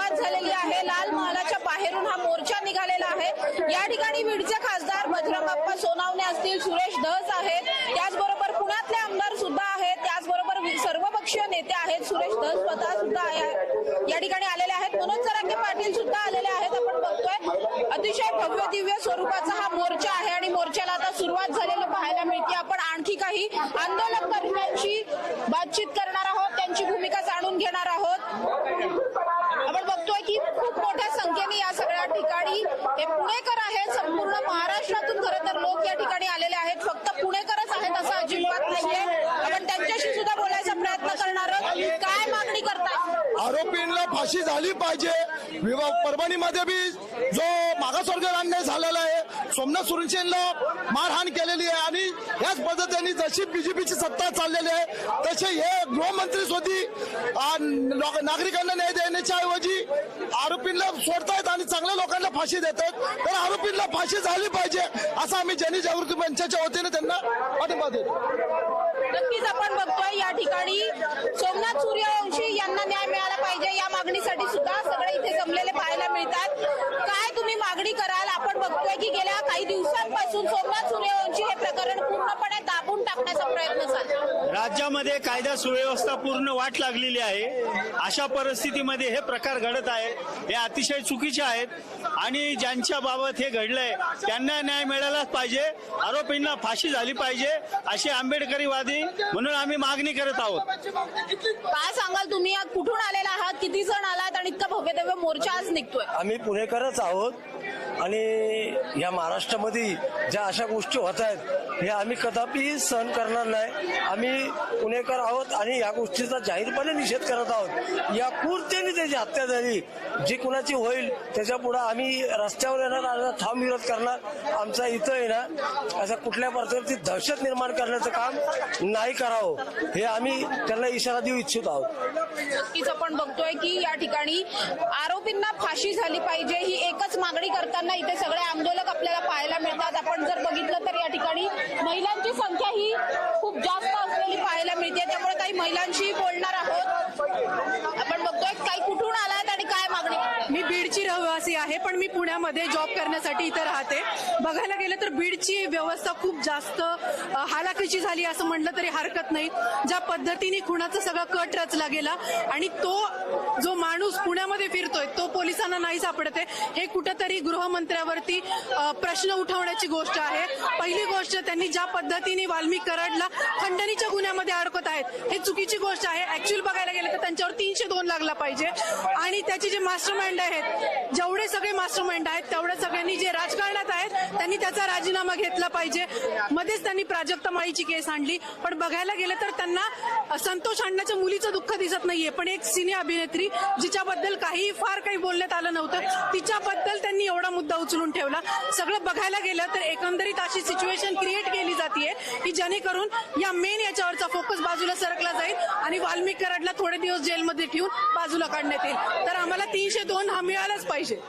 सुरुवात झालेली आहे. लाल महालाच्या बाहेरून हा मोर्चा निघालेला आहे. या ठिकाणी बीडचे खासदार बजरंगप्पा सोनावणे असतील सुरेश धस आहेत. त्याचबरोबर पुण्यातले आमदार सुद्धा आहेत. त्याचबरोबर सर्वपक्षीय नेते आहेत. सुरेश धस स्वतः सुद्धा आहे. या ठिकाणी आलेले आहेत. मनोज सरांगे पाटील सुद्धा आलेले आहेत. आपण बघतोय अतिशय भव्य दिव्य स्वरूपाचा हा मोर्चा आहे आणि मोर्चाला आता सुरुवात झालेली पाहायला मिळते. आपण आणखी काही आंदोलनकर्त्यांशी बातचीत करणार आहोत त्यांची भूमिका जाणून घेणार आहोत आपण बघतोय की खूप मोठ्या संख्येने या सगळ्या ठिकाणी हे पुणेकर आहेत संपूर्ण महाराष्ट्रातून खरं तर लोक या ठिकाणी आलेले आहेत फक्त पुणेकरच आहेत असं अजिबात नाहीये आपण त्यांच्याशी सुद्धा बोलायचा प्रयत्न करणार आहोत काय मागणी करतात आरोपींना फाशी झाली पाहिजे विभाग परभणीमध्ये बी जो मागासवर्गीय अन्याय झालेला आहे सोमनाथ सुरेशेंना मारहाण केलेली याच पद्धतीने जशी बीजेपीची सत्ता चाललेली आहे तसे हे गृहमंत्री स्वती नागरिकांना न्याय देण्याच्या ऐवजी आरोपींना सोडतायत आणि चांगल्या लोकांना फाशी देतात. तर आरोपींना फाशी झाली पाहिजे असं आम्ही जनजागृती मंचाच्या वतीने त्यांना पाठिंबा देतो. नक्कीच आपण बघतोय या ठिकाणी सोमनाथ सूर्यवंशी यांना न्याय मिळाला पाहिजे या मागणीसाठी सुद्धा सगळे इथे जमलेले पाहायला मिळतात. काय तुम्ही मागणी कराल? आपण बघतोय की गेल्या काही दिवसांपासून सोमनाथ सूर्य हे प्रकरण पूर्णपणे दाबून टाकण्याचा प्रयत्न चालला राज्यामध्ये कायदा सुव्यवस्था पूर्ण वाट लागलेली आहे. अशा परिस्थितीमध्ये हे प्रकार घडत आहे हे अतिशय चुकीचे आहेत. आणि ज्यांच्या बाबत हे घडलंय त्यांना न्याय मिळालाच पाहिजे. आरोपींना फाशी झाली पाहिजे अशी आंबेडकरीवादी म्हणून आम्ही मागणी करत आहोत. काय सांगाल तुम्ही? आज कुठून आलेला आहात? किती जण आलात? आणि इतका भव्य दिव्य मोर्चा आज निघतोय. आम्ही पुणेकरच आहोत. आणि या महाराष्ट्रामध्ये ज्या अशा गोष्टी होत आहेत हे आम्ही कदापि सहन करणार नाही. आम्ही पुणेकर आहोत आणि या गोष्टीचा जाहीरपणे निषेध करत आहोत. या कुरतेने त्याची हत्या झाली. जी कुणाची होईल त्याच्या पुढे आम्ही रस्त्यावर येणार आणि ठाम विरोध करणार. आमचा इथं आहे ना असं कुठल्या प्रकारची दहशत निर्माण करण्याचं काम नाही करावं. हे आम्ही त्यांना इशारा देऊ इच्छित आहोत. नक्कीच आपण बघतोय की या ठिकाणी आरोपींना फाशी झाली पाहिजे ही एकच मागणी करताना इथे सगळे आंदोलक आपल्याला पाहायला मिळतात आपण जर बघितलं तर या ठिकाणी महिलांची संख्या ही खूप जास्त असलेली पाहायला मिळते त्यामुळे काही महिलांशी बोलणार आहोत आपण बघतोय काही कुठून आलात आणि काय मागणी करताय? मी बीडची रहिवासी आहे पण मी पुण्यामध्ये जॉब करण्यासाठी इथं राहते. बघायला गेलं तर बीडची व्यवस्था खूप जास्त हालाकीची हालाखीची झाली असं म्हटलं तरी हरकत नाही. ज्या पद्धतीने खुणाचा सगळा कट रचला गेला आणि तो जो माणूस पुण्यामध्ये फिरतोय तो पोलिसांना नाही सापडते. हे कुठंतरी गृहमंत्र्यावरती प्रश्न उठवण्याची गोष्ट आहे. पहिली गोष्ट त्यांनी ज्या पद्धतीने वाल्मिक कराडला खंडणीच्या गुन्ह्यामध्ये अडकत आहेत हे चुकीची गोष्ट आहे. ऍक्च्युअल बघायला गेलं तर त्यांच्यावर तीनशे दोन लागला पाहिजे. आणि त्याचे जे मास्टर माइंड आहेत जेवढे सगळे मास्टर माइंड आहेत तेवढ्या सगळ्यांनी जे राजकारणात आहेत त्यांनी त्याचा राजीनामा घेतला पाहिजे. मध्येच त्यांनी प्राजक्ता माळीची केस आणली पण बघायला गेलं तर त्यांना संतोष अण्णाच्या मुलीचं दुःख दिसत नाहीये. पण एक सिने अभिनेत्री जिच्याबद्दल काही फार काही बोलण्यात आलं नव्हतं तिच्याबद्दल त्यांनी एवढा मुद्दा उचलून ठेवला. सगळं बघायला गेलं तर एकंदरीत अशी सिच्युएशन क्रिएट केली जाते की जेणेकरून या मेन याच्यावरचा फोकस बाजूला सरकला जाईल आणि वाल्मिक कराडला थोडे दिवस जेलमध्ये ठेवून बाजूला काढण्यात येईल. तर आम्हाला तीनशे दोन हा मिळालाच पाहिजे.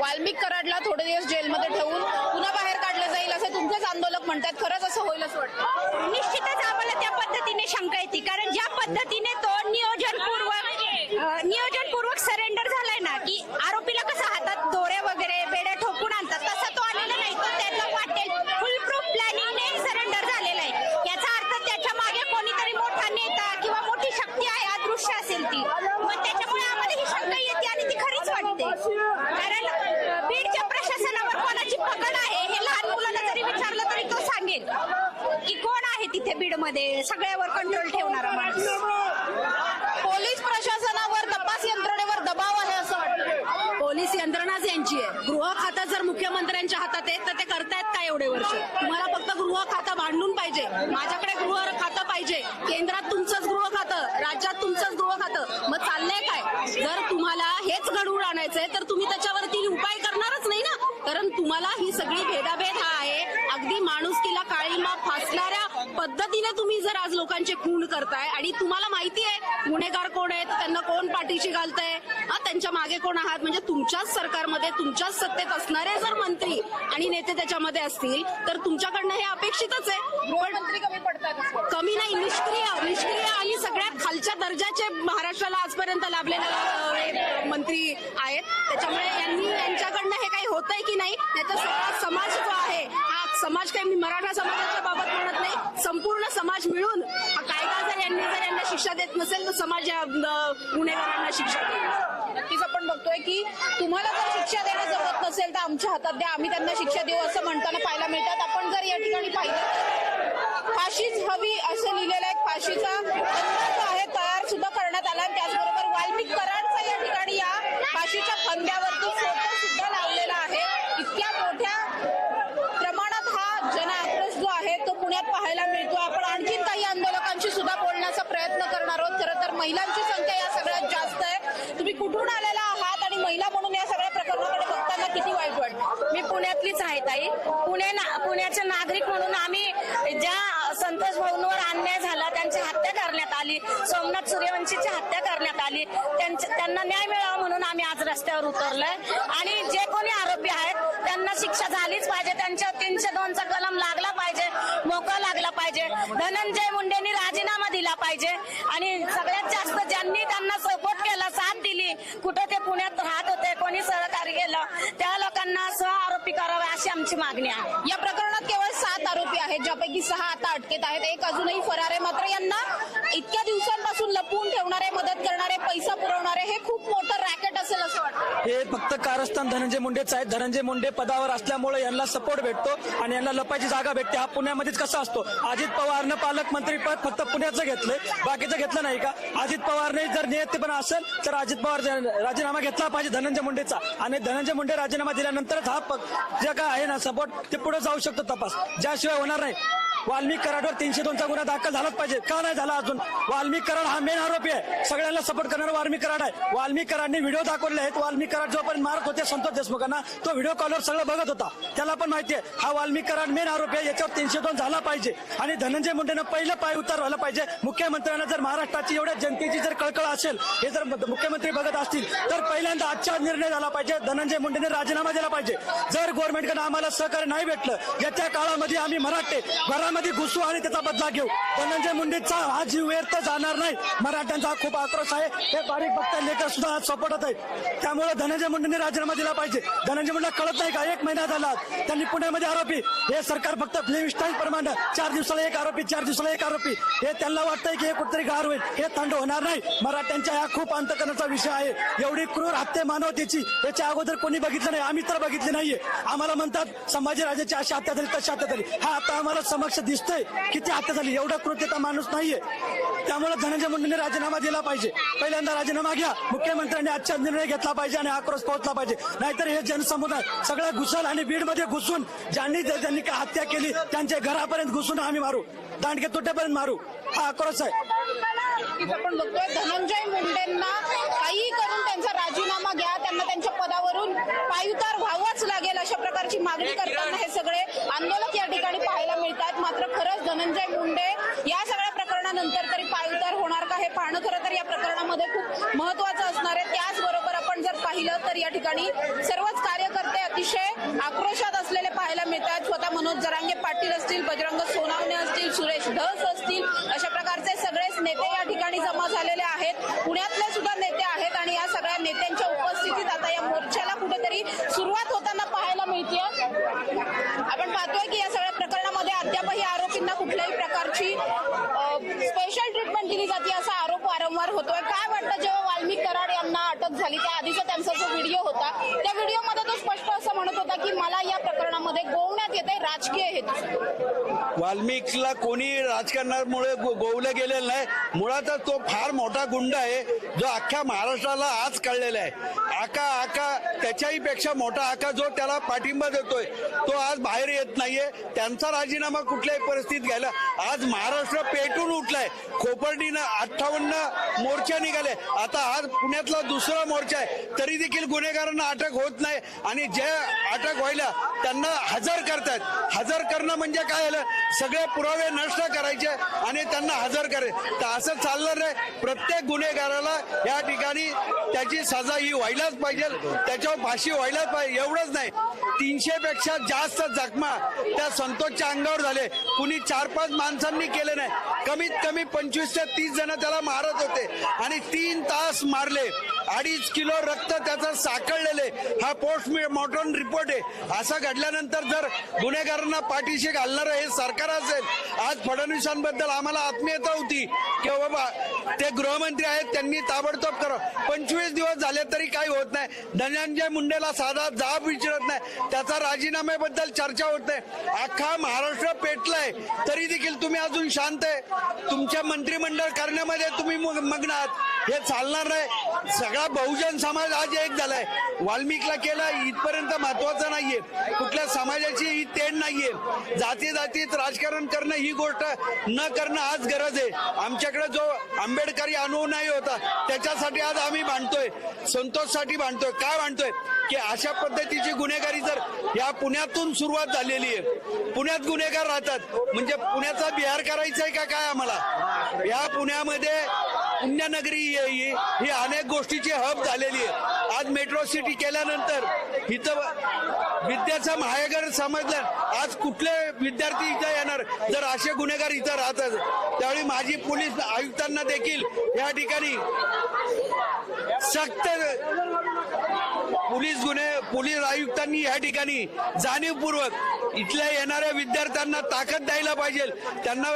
वाल्मिक कराडला थोडे दिवस जेलमध्ये ठेवून पुन्हा बाहेर काढलं जाईल असं तुमचेच आंदोलक म्हणतात. खरंच असं होईल असं वाटतं निश्चितच आम्हाला त्या पद्धतीने शंका येते कारण ज्या पद्धतीने तो नियोजनपूर्वक अ, नियोजनपूर्वक सरेंडर झालाय ना की आरोपीला कसं हातात दोऱ्या वगैरे बेड्या ठोकून आणतात तसा तो आलेला नाही तो त्यांना वाटेल फुल प्रूफ प्लॅनिंगने सरेंडर झालेला आहे याचा अर्थ त्याच्यामागे कोणीतरी मोठा नेता किंवा मोठी शक्ती आहे अदृश्य असेल ती मग त्याच्यामुळे आम्हाला ही शंका येते आणि ती खरीच वाटते कारण अ, बीडच्या कोणाची पकड आहे हे लहान मुलांना जरी विचारलं तरी तो सांगेल की कोण आहे तिथे बीडमध्ये? सगळ्यावर कंट्रोल ठेवणारा माणूस. पोलीस प्रशासनावर तपास यंत्रणेवर दबाव आहे असं वाटतं पोलीस यंत्रणाच यांची आहे. गृह खातं जर मुख्यमंत्र्यांच्या हातात आहे तर ते करतायत का एवढे वर्ष? तुम्हाला फक्त गृह खातं भांडून पाहिजे. माझ्याकडे गृह खातं पाहिजे. केंद्रात तुमचंच गृह खातं राज्यात तुमचंच गृह खातं. मग चाललंय काय? जर तुम्हाला हेच घडवून आणायचंय तर तुम्ही त्याच्यावरती उपाय करणारच नाही ना कारण तुम्हाला ही सगळी भेदाभेद हा आहे. अगदी माणुसकीला काळीमा फासणाऱ्या पद्धतीने तुम्ही जर आज लोकांचे खून करताय आणि तुम्हाला माहिती आहे गुन्हेगार कोण आहेत त्यांना कोण पाठीशी घालतंय? त्यांच्या मागे कोण आहात? म्हणजे तुमच्याच सरकारमध्ये तुमच्याच सत्तेत असणारे जर मंत्री आणि नेते त्याच्यामध्ये असतील तर तुमच्याकडनं हे अपेक्षितच आहे. वाटतं. कमी नाही निष्क्रिय निष्क्रिय आणि सगळ्यात खालच्या दर्जाचे महाराष्ट्राला आजपर्यंत लाभलेले अ, आहेत. त्याच्यामुळे यांनी यांच्याकडनं हे काही होतंय की नाही त्याचा समाज जो आहे हा समाज काही मी मराठा समाजाच्या बाबत म्हणत नाही संपूर्ण समाज मिळून हा कायदा जर यांनी जर यांना शिक्षा देत नसेल तर समाज या गुन्हेगारांना शिक्षा देईल. नक्कीच आपण बघतोय की तुम्हाला जर शिक्षा देणं जमत नसेल तर आमच्या हातात द्या आम्ही त्यांना शिक्षा देऊ असं म्हणताना पाहायला मिळतात. आपण जर या ठिकाणी पाहिलं फाशीच हवी असं लिहिलेलं आहे. फाशीचा आहे तयार सुद्धा करण्यात आला आणि त्याचबरोबर वाल्मिक कराडचा या ठिकाणी या फाशीच्या फंद्यावरती फोटो सुद्धा लावलेला आहे इतक्या मोठ्या प्रमाणात हा जन आक्रोश जो आहे तो पुण्यात पाहायला मिळतो आपण आणखीन काही आंदोलकांशी सुद्धा बोलण्याचा प्रयत्न करणार आहोत खरं तर महिलांची संख्या या सगळ्यात जास्त आहे तुम्ही कुठून आलेला आहात आणि महिला म्हणून या सगळ्या प्रकरणाकडे बघताना किती वाईट वाटतं मी पुण्यातलीच आहे ताई पुणे ना पुण्याचे नागरिक म्हणून आम्ही ज्या त्यांच्यावर अन्याय झाला त्यांची हत्या करण्यात आली सोमनाथ सूर्यवंशीची हत्या करण्यात आली. त्यांना न्याय मिळावा म्हणून आम्ही आज रस्त्यावर उतरलोय. आणि जे कोणी आरोपी आहेत त्यांना शिक्षा झालीच पाहिजे त्यांच्या तीनशे दोनचा कलम लागला पाहिजे मोका लागला पाहिजे. धनंजय मुंडेंनी राजीनामा दिला पाहिजे. आणि सगळ्यात जास्त ज्यांनी त्यांना सपोर्ट केला साथ दिली कुठं ते पुण्यात राहत होते कोणी सहकार्य केलं त्या लोकांना सह आरोपी करावे अशी आमची मागणी आहे. या प्रकरणात केवळ साथ ज्यापैकी सहा आता अटकेत आहेत. एक अजूनही फरार आहे मात्र यांना इतक्या दिवसात लपवून ठेवणारे मदत करणारे पैसा पुरवणारे हे खूप मोठं रॅकेट असेल असं वाटतं हे फक्त धनंजय मुंडेच आहेत धनंजय मुंडे पदावर असल्यामुळे यांना सपोर्ट भेटतो आणि यांना लपायची जागा भेटते. हा पुण्यामध्येच कसा असतो? अजित पवारनं पालकमंत्री पद फक्त पुण्याचं घेतलंय. बाकीचं घेतलं नाही का? अजित पवारने जर नियतपणा असेल तर अजित पवार राजीनामा घेतला पाहिजे धनंजय मुंडेचा. आणि धनंजय मुंडे राजीनामा दिल्यानंतरच हा जे काय आहे ना सपोर्ट ते पुढे जाऊ शकतो तपास. ज्याशिवाय होणार नाही. वाल्मिक कराडवर तीनशे दोनचा गुन्हा दाखल झालाच पाहिजे. का नाही झाला अजून? वाल्मिक कराड हा मेन आरोपी आहे. सगळ्यांना सपोर्ट करणारा वाल्मिक कराड आहे. वाल्मिक कराडने व्हिडिओ दाखवले आहेत. वाल्मिक कराड जोपर्यंत मारत होते संतोष देशमुखांना तो व्हिडिओ कॉलवर सगळं बघत होता. त्याला पण माहिती आहे हा वाल्मिक कराड मेन आरोपी आहे. याच्यावर तीनशे दोन झाला पाहिजे. आणि धनंजय मुंडेनं पहिलं पाय उतार व्हायला पाहिजे. मुख्यमंत्र्यांना जर महाराष्ट्राची एवढ्या जनतेची जर कळकळ असेल हे जर मुख्यमंत्री बघत असतील तर पहिल्यांदा आजचा निर्णय झाला पाहिजे. धनंजय मुंडेने राजीनामा दिला पाहिजे. जर गव्हर्नमेंटकडे आम्हाला सहकार्य नाही भेटलं येत्या काळामध्ये आम्ही मराठे घरामध्ये घुसू आणि त्याचा बदला घेऊ. धनंजय मुंडेचा हा जीव व्यर्थ जाणार नाही. मराठ्यांचा खूप आक्रोश आहे. हे बारीक बघता लेकर सुद्धा आज सपोर्टात आहेत. त्यामुळे धनंजय मुंडेने राजीनामा दिला पाहिजे. धनंजय मुंडे कळत नाही का? एक महिना झाला. त्यांनी पुण्यामध्ये आरोपी. हे सरकार फक्त फिल्म स्टाईल प्रमाणे चार दिवसाला एक आरोपी चार दिवसाला एक आरोपी. हे त्यांना वाटतंय की हे कुठतरी गार होईल. हे थंड होणार नाही. मराठ्यांच्या हा खूप अंतकरणाचा विषय आहे. एवढी क्रूर हत्या मानवतेची याच्या अगोदर कोणी बघितलं नाही. आम्ही तर बघितली नाहीये. आम्हाला म्हणतात संभाजीराजाची अशी हत्या झाली तशी हत्या झाली. हा आता आम्हाला समक्ष असं दिसतंय की ती हत्या झाली. एवढा कृत्यता माणूस नाहीये. त्यामुळे धनंजय मुंडेने राजीनामा दिला पाहिजे. पहिल्यांदा राजीनामा घ्या. मुख्यमंत्र्यांनी आजचा निर्णय घेतला पाहिजे आणि आक्रोश पोहोचला पाहिजे. नाहीतर हे जनसमुदाय सगळं घुसल आणि बीडमध्ये घुसून ज्यांनी ज्यांनी काय हत्या केली त्यांच्या घरापर्यंत घुसून आम्ही मारू. दांडके तुटेपर्यंत मारू. हा आक्रोश आहे. आपण बघतोय धनंजय मुंडेंना काही करून त्यांचा राजीनामा घ्या त्यांना त्यांच्या पदावरून पायउतार व्हावाच लागेल अशा प्रकारची मागणी करताना हे सगळे आंदोलक या ठिकाणी पाहायला मिळतात मात्र खरंच धनंजय मुंडे या सगळ्या प्रकरणानंतर तरी पायउतार होणार का हे पाहणं खरं तर या प्रकरणामध्ये खूप महत्वाचं असणार आहे त्याचबरोबर आपण जर पाहिलं तर या ठिकाणी सर्वच कार्यकर्ते अतिशय आक्रोशात असलेले पाहायला मिळतात स्वतः मनोज जरांगे पाटील असतील बजरंग सोनावणे असतील सुरेश धस असतील अशा प्रकारचे सगळेच नेते या ठिकाणी जमा झालेले आहेत पुण्यातले सुद्धा नेते आहेत आणि या सगळ्या नेत्यांच्या उपस्थितीत आता या मोर्चाला कुठेतरी सुरुवात होताना पाहायला मिळते आपण पाहतोय की या सगळ्या प्रकरणामध्ये अद्यापही आरोपींना कुठल्याही प्रकारची स्पेशल ट्रीटमेंट दिली जाते असा आरोप वारंवार होतोय काय वाटतं जेव्हा वाल्मिक कराड यांना अटक झाली त्या आधीचा त्यांचा जो व्हिडिओ होता त्या व्हिडिओमध्ये तो स्पष्ट असं म्हणत होता की मला या प्रकरणामध्ये गोवण्यात येते राजकीय हेतू वाल्मिकला कोणी राजकारणामुळे गोवलं गेलेलं नाही. मुळातच तो फार मोठा गुंड आहे जो अख्ख्या महाराष्ट्राला आज कळलेला आहे. आका आका त्याच्याही पेक्षा मोठा आका जो त्याला पाठिंबा देतोय तो आज बाहेर येत नाहीये. त्यांचा राजीनामा कुठल्याही परिस्थितीत घ्यायला. आज महाराष्ट्र पेटून उठलाय. खोपर्डीनं अठ्ठावन्न मोर्चा निघाले. आता आज पुण्यातला दुसरा मोर्चा आहे. तरी देखील गुन्हेगारांना अटक होत नाही आणि जे अटक व्हायला त्यांना हजर करतायत. हजर करणं म्हणजे काय झालं? सगळे पुरावे नष्ट करायचे आणि त्यांना हजर करायचे तर असं चालणार नाही. प्रत्येक गुन्हेगाराला या ठिकाणी त्याची सजा ही व्हायलाच पाहिजे. त्याच्यावर फाशी व्हायलाच पाहिजे. एवढंच नाही. तीनशे पेक्षा जास्त जखमा त्या संतोषच्या अंगावर झाले. कुणी चार पाच माणसांनी केले नाही. कमीत कमी पंचवीस ते तीस जण त्याला मारत होते. आणि तीन तास मारले. अडीच किलो रक्त त्याचं साकळलेले हा पोस्ट मॉर्टम रिपोर्ट आहे. असं घडल्यानंतर जर गुन्हेगारांना पाठीशी घालणारं हे सरकार असेल आज फडणवीसांबद्दल आम्हाला आत्मीयता होती. की बाबा ते गृहमंत्री आहेत त्यांनी ताबडतोब करा. पंचवीस दिवस झाले तरी काही होत नाही. धनंजय मुंडेला साधा जाब विचारत नाही. त्याचा राजीनाम्याबद्दल चर्चा होत नाही. अख्खा महाराष्ट्र पेटलाय. तरी देखील तुम्ही अजून शांत आहे. तुमच्या मंत्रिमंडळ करण्यामध्ये तुम्ही मग- मग्न आहात. हे चालणार नाही. सगळा बहुजन समाज आज एक झालाय. वाल्मिकला केला इथपर्यंत महत्वाचं नाहीये. कुठल्या समाजाची ही तेढ नाहीये. जाती जातीत राजकारण करणं ही गोष्ट न करणं आज गरज आहे. आमच्याकडे जो आंबेडकरी अनुभव नाही होता त्याच्यासाठी आज आम्ही भांडतोय. संतोषसाठी भांडतोय. काय भांडतोय? की अशा पद्धतीची गुन्हेगारी जर या पुण्यातून सुरुवात झालेली आहे. पुण्यात गुन्हेगार राहतात. म्हणजे पुण्याचा बिहार करायचा आहे का काय आम्हाला? या पुण्यामध्ये पुण्यनगरी ही आहे ही अनेक गोष्टीची हब झालेली आहे. आज मेट्रो सिटी केल्यानंतर इथं विद्याचं महागर समजलं आज कुठले विद्यार्थी इथं येणार? जर असे गुन्हेगार इथं राहतात त्यावेळी माझी पोलीस आयुक्तांना देखील या ठिकाणी सक्त पोलीस गुन्हे पोलीस आयुक्तांनी या ठिकाणी जाणीवपूर्वक इथल्या येणाऱ्या विद्यार्थ्यांना ताकद द्यायला पाहिजे. त्यांना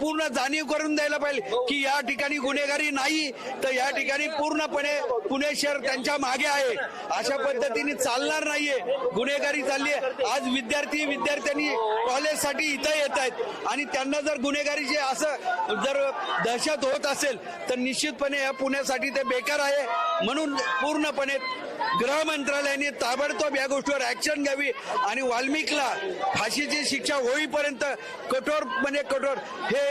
पूर्ण जाणीव करून द्यायला पाहिजे की या ठिकाणी गुन्हेगारी नाही तर या ठिकाणी पूर्णपणे पुणे शहर त्यांच्या मागे आहे. अशा पद्धतीने चालणार नाहीये. गुन्हेगारी चालली आहे. आज विद्यार्थी विद्यार्थ्यांनी कॉलेजसाठी इथं येत आहेत. आणि त्यांना जर गुन्हेगारीचे असं जर दहशत होत असेल तर निश्चितपणे या पुण्यासाठी ते बेकार आहे. म्हणून पूर्णपणे गृह मंत्रालयाने ताबडतोब या गोष्टीवर ऍक्शन घ्यावी आणि वाल्मिकला फाशीची शिक्षा होईपर्यंत कठोर म्हणजे कठोर हे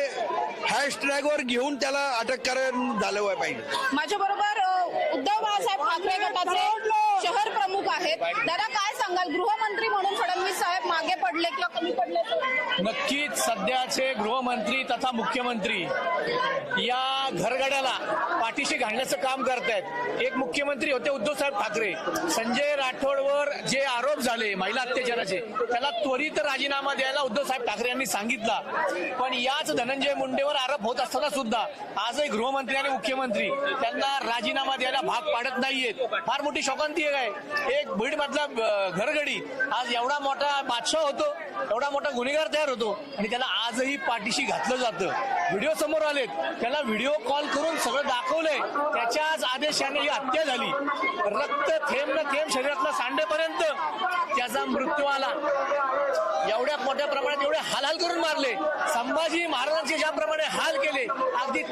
हॅशटॅगवर घेऊन त्याला अटक करायला झालं पाहिजे. माझ्या बरोबर उद्धव बाळासाहेब ठाकरे गटाचे शहर प्रमुख आहेत. दादा काय सांगाल? गृहमंत्री म्हणून फडणवीस साहेब मागे पडले किंवा कमी पडले नक्कीच सध्याचे गृहमंत्री तथा मुख्यमंत्री या घरगड्याला पाठीशी घालण्याचं काम करतायत. एक मुख्यमंत्री होते उद्धव साहेब ठाकरे. संजय राठोडवर जे आरोप झाले महिला अत्याचाराचे त्याला त्वरित राजीनामा द्यायला उद्धव साहेब ठाकरे यांनी सांगितला. पण याच धनंजय मुंडेवर आरोप होत असताना सुद्धा आजही गृहमंत्री आणि मुख्यमंत्री त्यांना राजीनामा द्यायला भाग पाडत नाहीयेत. फार मोठी शोकांती आहे एक बीड मधला घरगडी. आज एवढा मोठा बादशाह होतो एवढा मोठा गुन्हेगार तयार होतो आणि त्याला आजही पाठीशी घातलं जातं. व्हिडिओ समोर आलेत. त्याला व्हिडिओ कॉल करून सगळं दाखवलंय. त्याच्याच आदेशाने ही हत्या झाली. रक्त थेंब न थेंब शरीरातला सांडेपर्यंत त्याचा मृत्यू आला. एवढ्या मोठ्या प्रमाणात एवढे हालहाल करून मारले. संभाजी महाराजांचे ज्याप्रमाणे हाल केले अगदी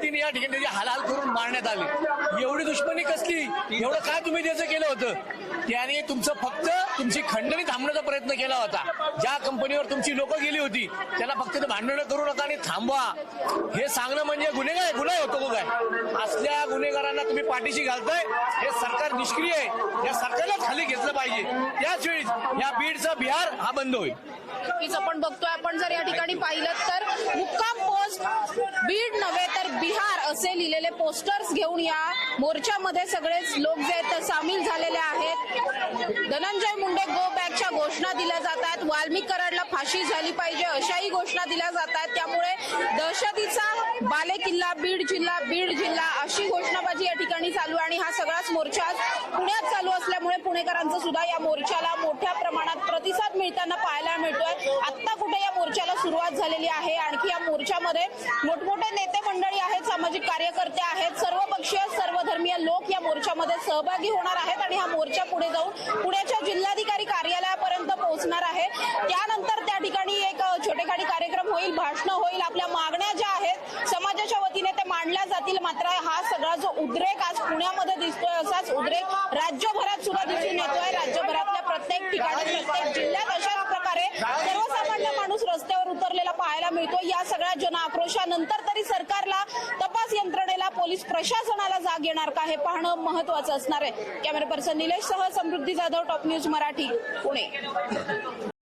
पद्धतीने या ठिकाणी त्याचे हालहाल करून मारण्यात आले. एवढी दुश्मनी कसली? एवढं काय तुम्ही त्याचं केलं होतं? त्याने तुमचं फक्त तुमची खंडणी थांबण्याचा प्रयत्न केला होता. ज्या कंपनीवर तुमची लोक गेली होती त्याला फक्त ते भांडणं करू नका आणि थांबवा. हे सांगणं म्हणजे गुन्हेगार गुन्हा होतो काय असल्या गुन्हेगारांना तुम्ही पाठीशी घालताय. हे सरकार निष्क्रिय आहे. या सरकारला खाली घेतलं पाहिजे. त्याच वेळी या बीडचा बिहार हा बंद होईल. नक्कीच आपण बघतोय. आपण जर या ठिकाणी पाहिलं तर मुक्काम पोस्ट बीड नव्हे तर बिहार असे लिहिलेले पोस्टर्स घेऊन या. मोर्चामध्ये सगळेच लोक जे आहेत ते सामील झालेले आहेत. धनंजय मुंडे गो बॅकच्या घोषणा दिल्या जात आहेत. वाल्मिक कराडला फाशी झाली पाहिजे अशाही घोषणा दिल्या जात आहेत. त्यामुळे दहशतीचा बालेकिल्ला बीड जिल्हा बीड जिल्हा अशी घोषणाबाजी या ठिकाणी चालू आहे आणि हा सगळाच मोर्चा असल्यामुळे सुद्धा या मोर्चाला मोठ्या प्रमाणात प्रतिसाद मिळताना पाहायला मिळतोय. आता कुठे या मोर्चाला सुरुवात झालेली आहे? आणखी या मोर्चामध्ये मोठमोठे नेते मंडळी आहेत सामाजिक कार्यकर्ते आहेत सर्व पक्षीय सर्व धर्मीय लोक या मोर्चामध्ये सहभागी होणार आहेत आणि हा मोर्चा पुढे जाऊन पुण्याच्या जिल्हाधिकारी कार्यालयापर्यंत पोहोचणार आहे. त्यानंतर त्या ठिकाणी एक छोटेखाडी कार्यक्रम होईल भाषण होईल. आपल्या मागण्या ज्या आहेत समाजाच्या वतीने ते मांडल्या जातील. मात्र हा सगळा जो उद्रेक आज पुण्यामध्ये दिसतोय असाच उद्रेक राज्यभरात सुद्धा दिसून येतोय राज्यभरातल्या प्रत्येक ठिकाणी प्रत्येक जिल्ह्यात अशाच प्रकारे सर्वसामान्य माणूस रस्त्यावर उतरलेला पाहायला मिळतो या सगळ्या जन आक्रोशानंतर तरी सरकारला तपास यंत्रणेला पोलीस प्रशासनाला जाग का हे पाहणं महत्वाचं असणार आहे. कॅमेरा पर्सन निलेश सह समृद्धी जाधव टॉप न्यूज मराठी पुणे.